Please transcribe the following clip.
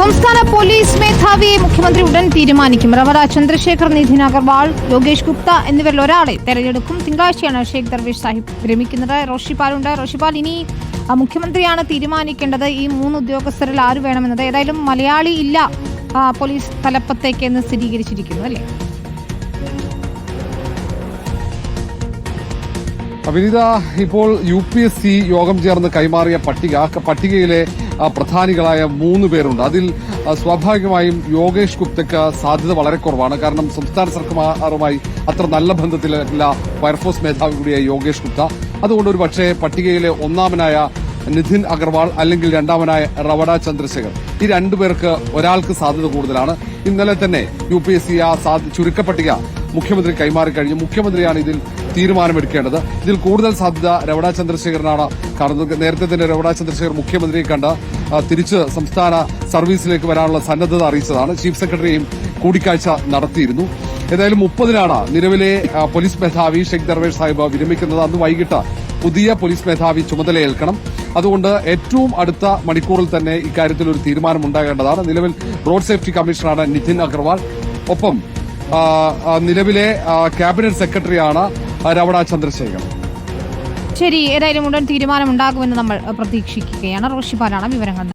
സംസ്ഥാന പോലീസ് മേധാവിയെ മുഖ്യമന്ത്രി ഉടൻ തീരുമാനിക്കും. റവറ ചന്ദ്രശേഖർ നിധിൻ അഗർവാൾ യോഗേഷ് ഗുപ്ത എന്നിവരിൽ ഒരാളെ തെരഞ്ഞെടുക്കും. തിങ്കളാഴ്ചയാണ് ഷേഖ് ദർവേഷ് സാഹിബ് വിരമിക്കുന്നത്. റോഷിപാലുണ്ട് റോഷിപാൽ ഇനി മുഖ്യമന്ത്രിയാണ് തീരുമാനിക്കേണ്ടത്. ഈ മൂന്ന് ഉദ്യോഗസ്ഥരിൽ ആര് വേണമെന്നത്? ഏതായാലും മലയാളി ഇല്ല പോലീസ് തലപ്പത്തേക്ക് എന്ന് സ്ഥിരീകരിച്ചിരിക്കുന്നു അല്ലേ? വിനീത ഇപ്പോൾ യു പി എസ് സി യോഗം ചേർന്ന് കൈമാറിയ പട്ടിക പട്ടികയിലെ പ്രധാനികളായ മൂന്ന് പേരുണ്ട്. അതിൽ സ്വാഭാവികമായും യോഗേഷ് ഗുപ്തയ്ക്ക് സാധ്യത വളരെ കുറവാണ്. കാരണം സംസ്ഥാന സർക്കാരുമായി അത്ര നല്ല ബന്ധത്തിലല്ല ഫയർഫോഴ്സ് മേധാവി കൂടിയായ യോഗേഷ് ഗുപ്ത. അതുകൊണ്ട് ഒരു പക്ഷേ പട്ടികയിലെ ഒന്നാമനായ നിധിൻ അഗർവാൾ അല്ലെങ്കിൽ രണ്ടാമനായ റവഡ ചന്ദ്രശേഖർ ഈ രണ്ടുപേർക്ക് ഒരാൾക്ക് സാധ്യത കൂടുതലാണ്. ഇന്നലെ തന്നെ യു പി എസ് സി ആ ചുരുക്കപ്പട്ടിക മുഖ്യമന്ത്രി കൈമാറി കഴിഞ്ഞു. മുഖ്യമന്ത്രിയാണ് ഇതിൽ തീരുമാനമെടുക്കേണ്ടത്. ഇതിൽ കൂടുതൽ സാധ്യത രമണ ചന്ദ്രശേഖരനാണ്. കാണുന്നത് നേരത്തെ തന്നെ രമണ ചന്ദ്രശേഖർ മുഖ്യമന്ത്രിയെ കണ്ട് തിരിച്ച് സംസ്ഥാന സർവീസിലേക്ക് വരാനുള്ള സന്നദ്ധത അറിയിച്ചതാണ്. ചീഫ് സെക്രട്ടറിയും കൂടിക്കാഴ്ച നടത്തിയിരുന്നു. ഏതായാലും മുപ്പതിനാണ് നിലവിലെ പോലീസ് മേധാവി ഷെയ്ഖ് ദർവേഷ് സാഹിബ് വിരമിക്കുന്നത്. അന്ന് വൈകിട്ട് പുതിയ പോലീസ് മേധാവി ചുമതലയേൽക്കണം. അതുകൊണ്ട് ഏറ്റവും അടുത്ത മണിക്കൂറിൽ തന്നെ ഇക്കാര്യത്തിൽ ഒരു തീരുമാനമുണ്ടാകേണ്ടതാണ്. നിലവിൽ റോഡ് സേഫ്റ്റി കമ്മീഷണറാണ് നിതിൻ അഗർവാൾ. ഒപ്പം നിലവിലെ ക്യാബിനറ്റ് സെക്രട്ടറിയാണ് ആ, രവണ ചന്ദ്രശേഖർ ശരി ഏതായാലും ഉടൻ തീരുമാനമുണ്ടാകുമെന്ന് നമ്മൾ പ്രതീക്ഷിക്കുകയാണ്. റോഷിപാലാണ് വിവരങ്ങൾ